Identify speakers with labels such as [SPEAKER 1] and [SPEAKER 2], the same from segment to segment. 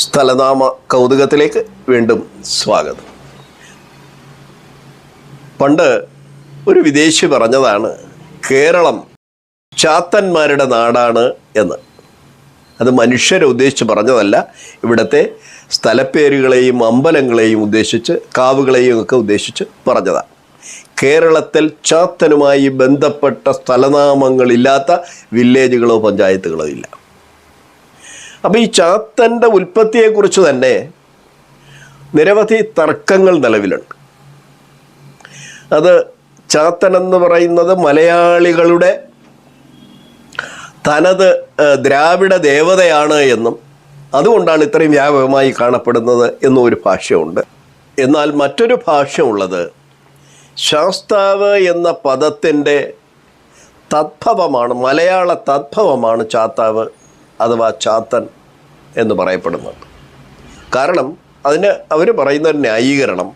[SPEAKER 1] സ്ഥലനാമ കൗതുകത്തിലേക്ക് വീണ്ടും സ്വാഗതം. പണ്ട് ഒരു വിദേശി പറഞ്ഞതാണ് കേരളം ചാത്തന്മാരുടെ നാടാണ് എന്ന്. അത് മനുഷ്യരെ ഉദ്ദേശിച്ച് പറഞ്ഞതല്ല ഇവിടുത്തെ സ്ഥലപ്പേരുകളെയും അമ്പലങ്ങളെയും ഉദ്ദേശിച്ച് കാവുകളെയും ഒക്കെ ഉദ്ദേശിച്ച് പറഞ്ഞതാണ് കേരളത്തിൽ ചാത്തനുമായി ബന്ധപ്പെട്ട സ്ഥലനാമങ്ങളില്ലാത്ത വില്ലേജുകളോ പഞ്ചായത്തുകളോ ഇല്ല. അപ്പോൾ ഈ ചാത്തന്റെ ഉൽപ്പത്തിയെക്കുറിച്ച് തന്നെ നിരവധി തർക്കങ്ങൾ നിലവിലുണ്ട്. അത് ചാത്തൻ എന്ന് പറയുന്നത് മലയാളികളുടെ തനത് ദ്രാവിഡ ദേവതയാണ് എന്നും അതുകൊണ്ടാണ് ഇത്രയും വ്യാപകമായി കാണപ്പെടുന്നത് എന്നും ഒരു ഭാഷയുണ്ട്. എന്നാൽ മറ്റൊരു ഭാഷ ഉള്ളത് ശാസ്താവ് എന്ന പദത്തിന്റെ തദ്ഭവമാണ് മലയാള തദ്ഭവമാണ് ചാത്താവ് അഥവാ ചാത്തൻ എന്ന് പറയപ്പെടുന്നത്. കാരണം അതിന് അവർ പറയുന്ന ഒരു ന്യായീകരണം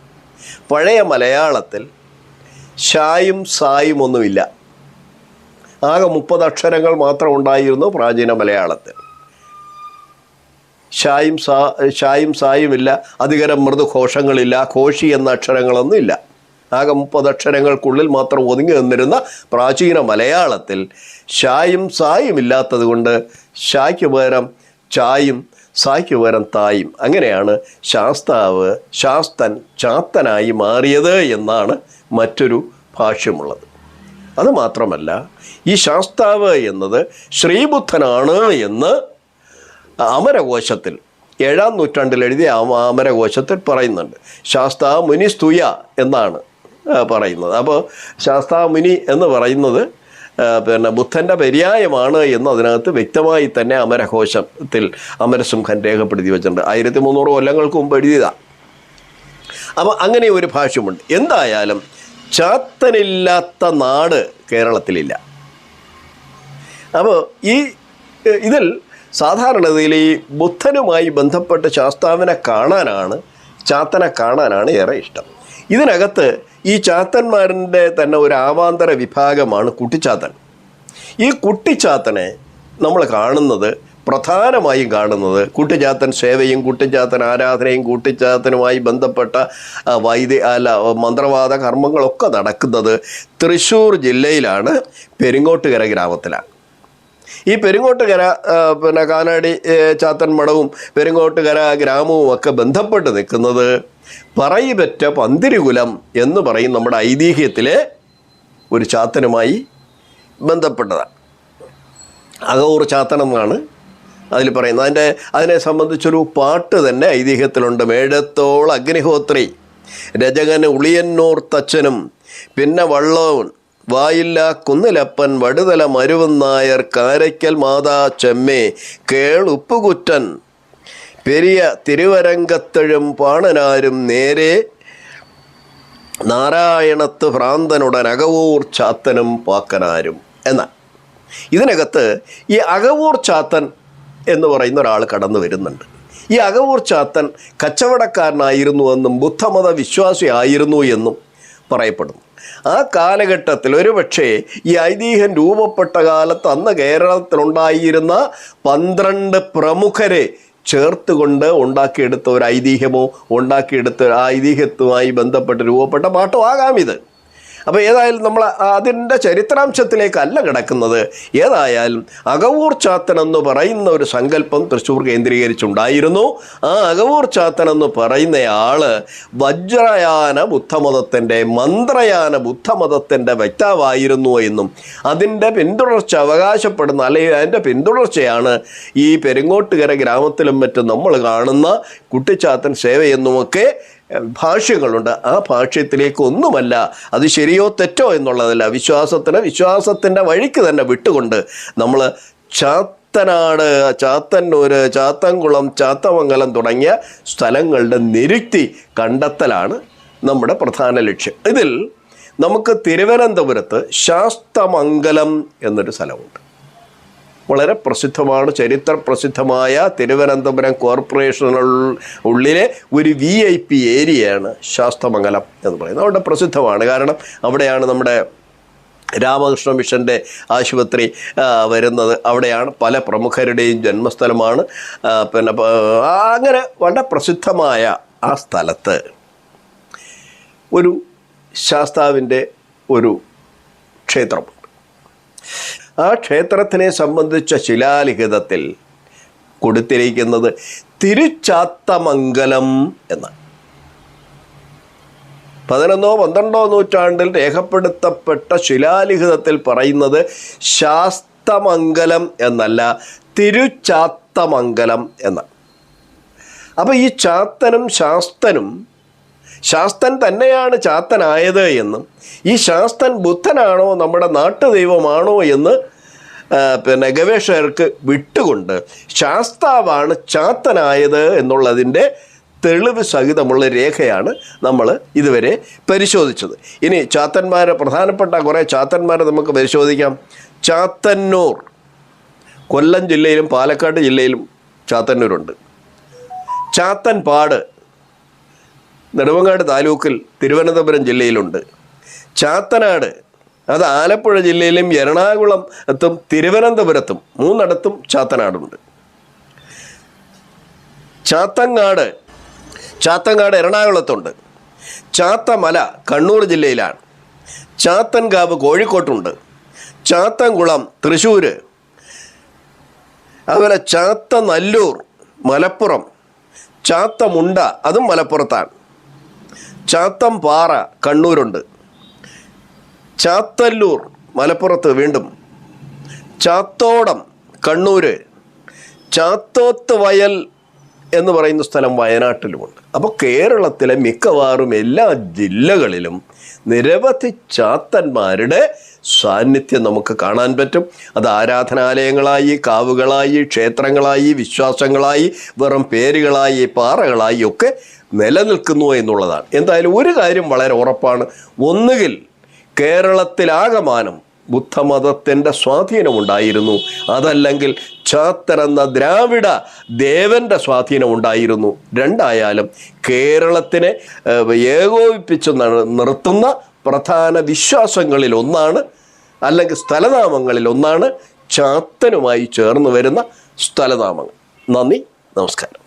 [SPEAKER 1] പഴയ മലയാളത്തിൽ ഷായും സായും ഒന്നുമില്ല. ആകെ മുപ്പത് അക്ഷരങ്ങൾ മാത്രം ഉണ്ടായിരുന്നു പ്രാചീന മലയാളത്തിൽ. ഷായും സാ ഷായും സായുമില്ല അധികരം മൃദുഘോഷങ്ങളില്ല ഘോഷി എന്ന അക്ഷരങ്ങളൊന്നുമില്ല. ആകെ മുപ്പത് അക്ഷരങ്ങൾക്കുള്ളിൽ മാത്രം ഒതുങ്ങി നിന്നിരുന്ന പ്രാചീന മലയാളത്തിൽ ഷായും സായും ഇല്ലാത്തത് കൊണ്ട് ഷായ്ക്ക് പകരം ചായും സായ്ക്ക് പകരം തായും. അങ്ങനെയാണ് ശാസ്താവ് ശാസ്തൻ ചാത്തനായി മാറിയത് എന്നാണ് മറ്റൊരു ഭാഷ്യമുള്ളത്. അതുമാത്രമല്ല ഈ ശാസ്താവ് എന്നത് ശ്രീബുദ്ധനാണ് എന്ന് അമരകോശത്തിൽ ഏഴാം നൂറ്റാണ്ടിൽ എഴുതിയ അമരകോശത്തിൽ പറയുന്നുണ്ട്. ശാസ്താവ് മുനിസ്തുയ എന്നാണ്. പറയുന്നത്. അപ്പോൾ ശാസ്താമുനി എന്ന് പറയുന്നത് പിന്നെ ബുദ്ധന്റെ പര്യായമാണ് എന്ന് അതിനകത്ത് വ്യക്തമായി തന്നെ അമരഘോഷത്തിൽ അമരസിംഹൻ രേഖപ്പെടുത്തി വെച്ചിട്ടുണ്ട്. ആയിരത്തി മുന്നൂറ് കൊല്ലങ്ങൾക്ക് മുമ്പ് എഴുതിയതാണ് അപ്പോൾ അങ്ങനെ ഒരു ഭാഷ്യമുണ്ട്. എന്തായാലും ചാത്തനില്ലാത്ത നാട് കേരളത്തിലില്ല. അപ്പോൾ ഈ ഇതിൽ സാധാരണഗതിയിൽ ഈ ബുദ്ധനുമായി ബന്ധപ്പെട്ട് ശാസ്താവിനെ കാണാനാണ് ചാത്തനെ കാണാനാണ് ഏറെ ഇഷ്ടം. ഇതിനകത്ത് ഈ ചാത്തന്മാരുടെ തന്നെ ഒരു ആവാന്തര വിഭാഗമാണ് കുട്ടിച്ചാത്തൻ. ഈ കുട്ടിച്ചാത്തനെ നമ്മൾ കാണുന്നത് പ്രധാനമായും കാണുന്നത് കുട്ടിച്ചാത്തൻ സേവയും കുട്ടിച്ചാത്തൻ ആരാധനയും കുട്ടിച്ചാത്തനുമായി ബന്ധപ്പെട്ട വൈദ്യ അല്ല മന്ത്രവാദ കർമ്മങ്ങളൊക്കെ നടക്കുന്നത് തൃശ്ശൂർ ജില്ലയിലാണ് പെരിങ്ങോട്ടുകര ഗ്രാമത്തിലാണ്. ഈ പെരുങ്ങോട്ടുകര പിന്നെ കാനാടി ചാത്തൻമടവും പെരിങ്ങോട്ടുകര ഗ്രാമവും ഒക്കെ ബന്ധപ്പെട്ട് നിൽക്കുന്നത് പറയിപെറ്റ പന്തിരികുലം എന്ന് പറയും നമ്മുടെ ഐതിഹ്യത്തിലെ ഒരു ചാത്തനുമായി ബന്ധപ്പെട്ടതാണ്. അകവൂർ ചാത്തൻ എന്നാണ് അതിൽ പറയുന്നത്. അതിന്റെ അതിനെ സംബന്ധിച്ചൊരു പാട്ട് തന്നെ ഐതിഹ്യത്തിലുണ്ട്. മേടത്തോൾ അഗ്നിഹോത്രി രജകൻ ഉളിയന്നൂർ തച്ചനും പിന്നെ വള്ളോൻ വായില്ല കുന്നിലപ്പൻ വടുതല മരുവൻ നായർ കാരയ്ക്കൽ മാതാ ചെമ്മേ കേൾ ഉപ്പുകുറ്റൻ പെരിയ തിരുവരങ്കത്തഴും പാണനാരും നേരെ. നാരായണത്ത് ഭ്രാന്തനുടൻ അകവൂർ ചാത്തനും പാക്കനാരും എന്നാൽ ഇതിനകത്ത് ഈ അകവൂർ ചാത്തൻ എന്ന് പറയുന്ന ഒരാൾ കടന്നു വരുന്നുണ്ട്. ഈ അകവൂർ ചാത്തൻ കച്ചവടക്കാരനായിരുന്നു എന്നും ബുദ്ധമത വിശ്വാസി ആയിരുന്നു എന്നും പറയപ്പെടുന്നു. ആ കാലഘട്ടത്തിൽ ഒരുപക്ഷേ ഈ ഐതിഹ്യം രൂപപ്പെട്ട കാലത്ത് അന്ന് കേരളത്തിലുണ്ടായിരുന്ന പന്ത്രണ്ട് പ്രമുഖരെ ചേർത്തുകൊണ്ട് ഉണ്ടാക്കിയെടുത്ത ഒരു ഐതിഹ്യമോ ഉണ്ടാക്കിയെടുത്ത ഐതിഹ്യത്തുമായി ബന്ധപ്പെട്ട് രൂപപ്പെട്ട പാട്ടോ ആകാം ഇത്. അപ്പോൾ ഏതായാലും നമ്മൾ അതിന്റെ ചരിത്രാംശത്തിലേക്കല്ല കിടക്കുന്നത്. ഏതായാലും അകവൂർ ചാത്തൻ എന്ന് പറയുന്ന ഒരു സങ്കല്പം തൃശ്ശൂർ കേന്ദ്രീകരിച്ചുണ്ടായിരുന്നു. ആ അകവൂർ ചാത്തൻ എന്ന് പറയുന്നയാൾ വജ്രയാന ബുദ്ധമതത്തിന്റെ മന്ത്രയാന ബുദ്ധമതത്തിന്റെ വ്യക്താവായിരുന്നു എന്നും അതിന്റെ പിന്തുടർച്ച അവകാശപ്പെടുന്ന അല്ലെങ്കിൽ അതിന്റെ പിന്തുടർച്ചയാണ് ഈ പെരുങ്ങോട്ടുകര ഗ്രാമത്തിലും മറ്റും നമ്മൾ കാണുന്ന കുട്ടിച്ചാത്തൻ സേവയെന്നുമൊക്കെ ഭാഷ്യങ്ങളുണ്ട് ആ ഭാഷ്യത്തിലേക്ക് ഒന്നുമല്ല അത് ശരിയോ തെറ്റോ എന്നുള്ളതല്ല. വിശ്വാസത്തിന് വിശ്വാസത്തിന്റെ വഴിക്ക് തന്നെ വിട്ടുകൊണ്ട് നമ്മൾ ചാത്തനാട് ചാത്തന്നൂര് ചാത്തൻകുളം ചാത്തമംഗലം തുടങ്ങിയ സ്ഥലങ്ങളുടെ നിരുക്തി കണ്ടെത്തലാണ് നമ്മുടെ പ്രധാന ലക്ഷ്യം. ഇതിൽ നമുക്ക് തിരുവനന്തപുരത്ത് ശാസ്തമംഗലം എന്നൊരു സ്ഥലമുണ്ട്. വളരെ പ്രസിദ്ധമാണ്. ചരിത്ര പ്രസിദ്ധമായ തിരുവനന്തപുരം കോർപ്പറേഷനുകൾ ഉള്ളിലെ ഒരു വി ഐ പി ഏരിയയാണ് ശാസ്തമംഗലം എന്ന് പറയുന്നത്. അവിടെ പ്രസിദ്ധമാണ്. കാരണം അവിടെയാണ് നമ്മുടെ രാമകൃഷ്ണ മിഷന്റെ ആശുപത്രി വരുന്നത്. അവിടെയാണ് പല പ്രമുഖരുടെയും ജന്മസ്ഥലമാണ്. പിന്നെ അങ്ങനെ വളരെ പ്രസിദ്ധമായ ആ സ്ഥലത്ത് ഒരു ശാസ്താവിന്റെ ഒരു ക്ഷേത്രമുണ്ട്. ആ ക്ഷേത്രത്തിനെ സംബന്ധിച്ച ശിലാലിഖിതത്തിൽ കൊടുത്തിരിക്കുന്നത് തിരുച്ചാത്തമംഗലം എന്ന് പതിനൊന്നോ പന്ത്രണ്ടോ നൂറ്റാണ്ടിൽ രേഖപ്പെടുത്തപ്പെട്ട ശിലാലിഖിതത്തിൽ പറയുന്നത് ശാസ്തമംഗലം എന്നല്ല തിരുച്ചാത്തമംഗലം എന്ന് അപ്പോൾ ഈ ചാത്തനും ശാസ്തനും ശാസ്തൻ തന്നെയാണ് ചാത്തനായത് എന്നും ഈ ശാസ്തൻ ബുദ്ധനാണോ നമ്മുടെ നാട്ടുദൈവമാണോ എന്ന് പിന്നെ ഗവേഷകർക്ക് വിട്ടുകൊണ്ട് ശാസ്താവാണ് ചാത്തനായത് എന്നുള്ളതിന്റെ തെളിവ് സഹിതമുള്ള രേഖയാണ് നമ്മൾ ഇതുവരെ പരിശോധിച്ചത്. ഇനി ചാത്തന്മാരെ പ്രധാനപ്പെട്ട കുറേ ചാത്തന്മാരെ നമുക്ക് പരിശോധിക്കാം. ചാത്തന്നൂർ. കൊല്ലം ജില്ലയിലും പാലക്കാട് ജില്ലയിലും ചാത്തന്നൂരുണ്ട്. ചാത്തൻപാട്. നെടുമങ്ങാട് താലൂക്കിൽ തിരുവനന്തപുരം ജില്ലയിലുണ്ട്. ചാത്തനാട് അത് ആലപ്പുഴ ജില്ലയിലും എറണാകുളം എത്തും തിരുവനന്തപുരത്തും മൂന്നിടത്തും ചാത്തനാടുണ്ട്. ചാത്തങ്ങാട് ചാത്തങ്ങാട് എറണാകുളത്തുണ്ട്. ചാത്തമല കണ്ണൂർ ജില്ലയിലാണ്. ചാത്തൻകാവ് കോഴിക്കോട്ടുണ്ട്. ചാത്തൻകുളം തൃശ്ശൂർ അതുപോലെ ചാത്തനല്ലൂർ മലപ്പുറം. ചാത്തമുണ്ട അതും മലപ്പുറത്താണ്. ചാത്തംപാറ കണ്ണൂരുണ്ട്. ചാത്തല്ലൂർ മലപ്പുറത്ത് വീണ്ടും. ചാത്തോടം കണ്ണൂര്. ചാത്തോത്ത് വയൽ എന്ന് പറയുന്ന സ്ഥലം വയനാട്ടിലുമുണ്ട്. അപ്പോൾ കേരളത്തിലെ മിക്കവാറും എല്ലാ ജില്ലകളിലും നിരവധി ചാത്തന്മാരുടെ സാന്നിധ്യം നമുക്ക് കാണാൻ പറ്റും. അത് ആരാധനാലയങ്ങളായി കാവുകളായി ക്ഷേത്രങ്ങളായി വിശ്വാസങ്ങളായി വെറും പേരുകളായി പാറകളായി ഒക്കെ നിലനിൽക്കുന്നു എന്നുള്ളതാണ്. എന്തായാലും ഒരു കാര്യം വളരെ ഉറപ്പാണ്. ഒന്നുകിൽ കേരളത്തിലാകമാനം ബുദ്ധമതത്തിന്റെ സ്വാധീനമുണ്ടായിരുന്നു. അതല്ലെങ്കിൽ ചാത്തർ എന്ന ദ്രാവിഡ ദേവന്റെ സ്വാധീനം ഉണ്ടായിരുന്നു രണ്ടായാലും കേരളത്തിനെ ഏകോപിപ്പിച്ച് നിർത്തുന്ന പ്രധാന വിശ്വാസങ്ങളിൽ ഒന്നാണ് അല്ലെങ്കിൽ സ്ഥലനാമങ്ങളിൽ ഒന്നാണ് ചാത്തനുമായി ചേർന്ന് വരുന്ന സ്ഥലനാമങ്ങൾ. നന്ദി നമസ്കാരം.